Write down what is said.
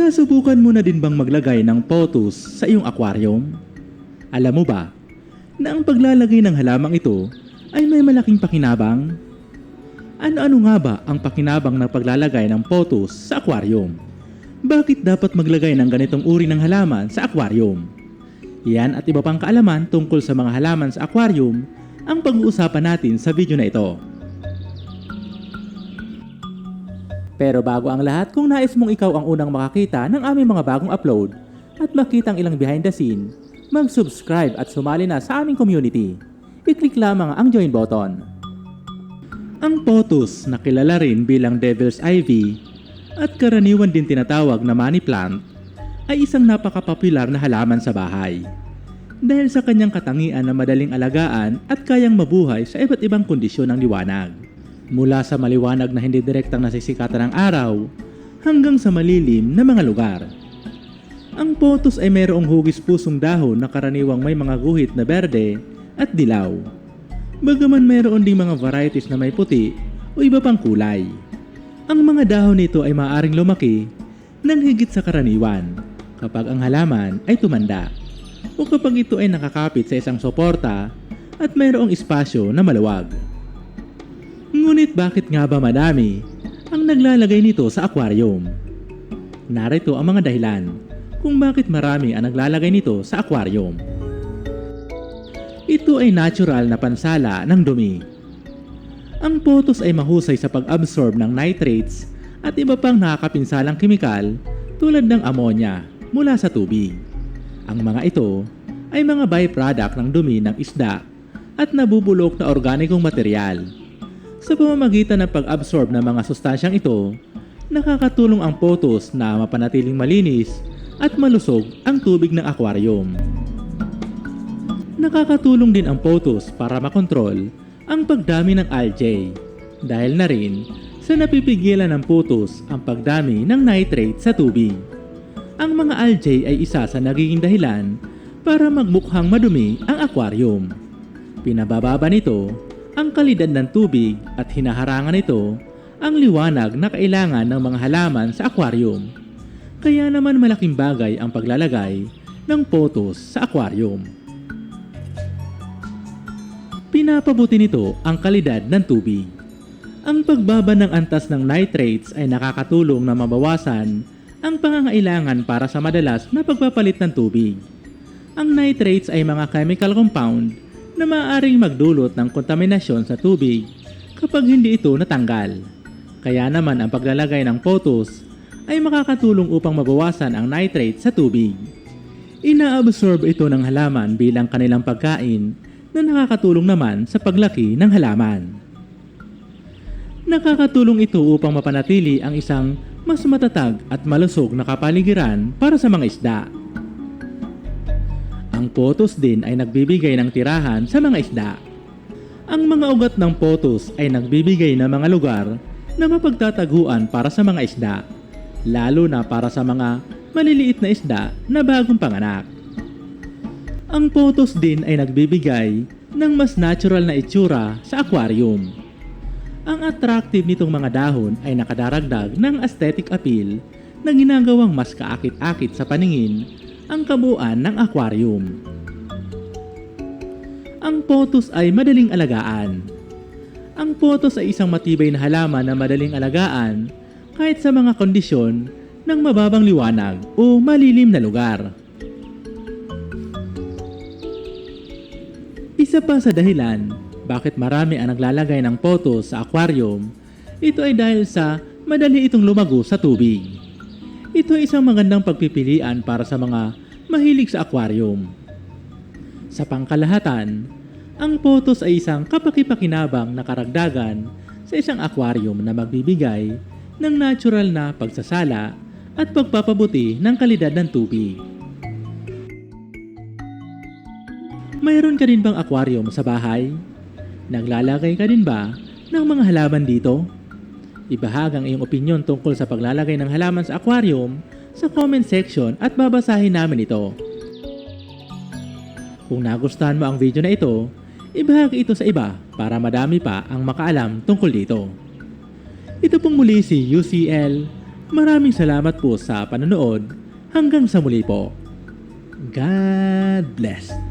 Nasubukan mo na din bang maglagay ng potus sa iyong aquarium? Alam mo ba na ang paglalagay ng halamang ito ay may malaking pakinabang? Ano-ano nga ba ang pakinabang ng paglalagay ng potus sa aquarium? Bakit dapat maglagay ng ganitong uri ng halaman sa aquarium? Yan at iba pang kaalaman tungkol sa mga halaman sa aquarium ang pag-uusapan natin sa video na ito. Pero bago ang lahat, kung nais mong ikaw ang unang makakita ng aming mga bagong upload at makita ang ilang behind the scene, mag-subscribe at sumali na sa aming community. I-click lamang ang join button. Ang potus na kilala rin bilang devil's ivy at karaniwan din tinatawag na money plant ay isang napakapopular na halaman sa bahay. Dahil sa kanyang katangian na madaling alagaan at kayang mabuhay sa iba't ibang kondisyon ng liwanag. Mula sa maliwanag na hindi direktang nasisikatan ng araw hanggang sa malilim na mga lugar. Ang potos ay mayroong hugis pusong dahon na karaniwang may mga guhit na berde at dilaw. Bagaman mayroon ding mga varieties na may puti o iba pang kulay. Ang mga dahon nito ay maaaring lumaki ng higit sa karaniwan kapag ang halaman ay tumanda o kapag ito ay nakakapit sa isang suporta at mayroong espasyo na maluwag. Ngunit bakit nga ba madami ang naglalagay nito sa aquarium? Narito ang mga dahilan kung bakit marami ang naglalagay nito sa aquarium. Ito ay natural na pansala ng dumi. Ang potos ay mahusay sa pag-absorb ng nitrates at iba pang nakakapinsalang kemikal tulad ng ammonia mula sa tubig. Ang mga ito ay mga byproduct ng dumi ng isda at nabubulok na organikong material. Sa pamamagitan ng pag-absorb ng mga sustansyang ito, nakakatulong ang potos na mapanatiling malinis at malusog ang tubig ng aquarium. Nakakatulong din ang potos para makontrol ang pagdami ng algae dahil na rin sa napipigilan ng potos ang pagdami ng nitrate sa tubig. Ang mga algae ay isa sa nagiging dahilan para magmukhang madumi ang aquarium. Pinabababa nito ang kalidad ng tubig at hinaharangan nito ang liwanag na kailangan ng mga halaman sa aquarium. Kaya naman malaking bagay ang paglalagay ng potos sa aquarium. Pinapabuti nito ang kalidad ng tubig. Ang pagbaba ng antas ng nitrates ay nakakatulong na mabawasan ang pangangailangan para sa madalas na pagpapalit ng tubig. Ang nitrates ay mga chemical compound na maaaring magdulot ng kontaminasyon sa tubig kapag hindi ito natanggal. Kaya naman ang paglalagay ng potos ay makakatulong upang mabawasan ang nitrate sa tubig. Inaabsorb ito ng halaman bilang kanilang pagkain na nakakatulong naman sa paglaki ng halaman. Nakakatulong ito upang mapanatili ang isang mas matatag at malusog na kapaligiran para sa mga isda. Ang potos din ay nagbibigay ng tirahan sa mga isda. Ang mga ugat ng potos ay nagbibigay ng mga lugar na mapagtataguan para sa mga isda, lalo na para sa mga maliliit na isda na bagong panganak. Ang potos din ay nagbibigay ng mas natural na itsura sa aquarium. Ang attractive nitong mga dahon ay nakadaragdag ng aesthetic appeal na ginagawang mas kaakit-akit sa paningin ang kabuuan ng aquarium. Ang potos ay madaling alagaan. Ang potos ay isang matibay na halaman na madaling alagaan kahit sa mga kondisyon ng mababang liwanag o malilim na lugar. Isa pa sa dahilan bakit marami ang naglalagay ng potos sa aquarium, ito ay dahil sa madali itong lumago sa tubig. Ito ay isang magandang pagpipilian para sa mga mahilig sa aquarium. Sa pangkalahatan, ang potos ay isang kapakipakinabang na karagdagan sa isang aquarium na magbibigay ng natural na pagsasala at pagpapabuti ng kalidad ng tubig. Mayroon ka din bang aquarium sa bahay? Naglalagay ka din ba ng mga halaman dito? Ibahag ang iyong opinion tungkol sa paglalagay ng halaman sa aquarium sa comment section at babasahin namin ito. Kung nagustuhan mo ang video na ito, ibahagi ito sa iba para madami pa ang makaalam tungkol dito. Ito pong muli si UCL Maraming salamat po sa panonood. Hanggang sa muli po. God bless.